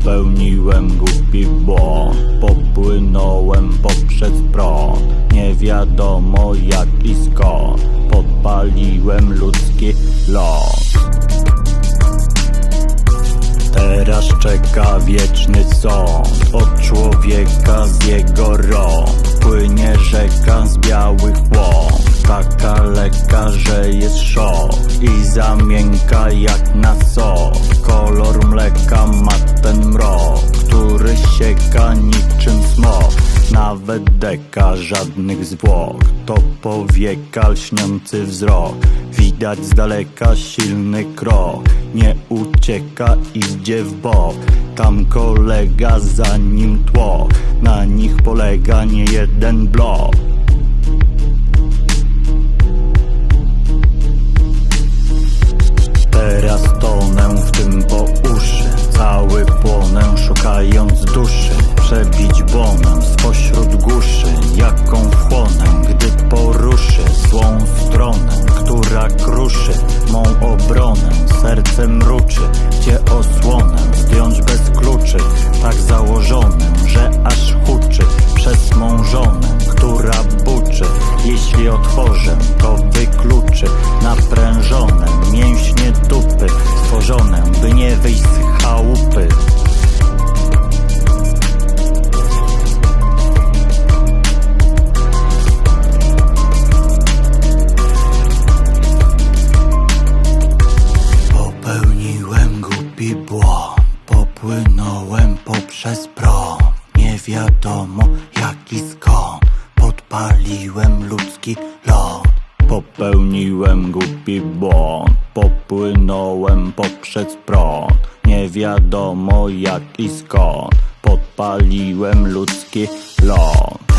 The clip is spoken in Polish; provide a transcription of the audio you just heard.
Popełniłem głupi błąd Popłynąłem poprzez prąd. Nie wiadomo jaki skąd. Podpaliłem ludzki ląd Teraz czeka wieczny sąd. Od człowieka z jego rąk Płynie rzeka z białych łąk Taka lekka, że jest szok I zamięka jak na sok. Kolor mleka Nawet deka żadnych zwłok. To powieka lśniący wzrok. Widać z daleka silny krok. Nie ucieka, idzie w bok. Tam kolega, za nim tłok. Na nich polega nie jeden blok Otworzę, to wykluczy Naprężone mięśnie dupy Stworzone, by nie wyjść z chałupy. Popełniłem głupi błąd Popłynąłem poprzez prąd Nie wiadomo jaki skąd. Podpaliłem ludzki Popełniłem głupi błąd Popłynąłem poprzez prąd. Nie wiadomo jaki skąd Podpaliłem ludzki ląd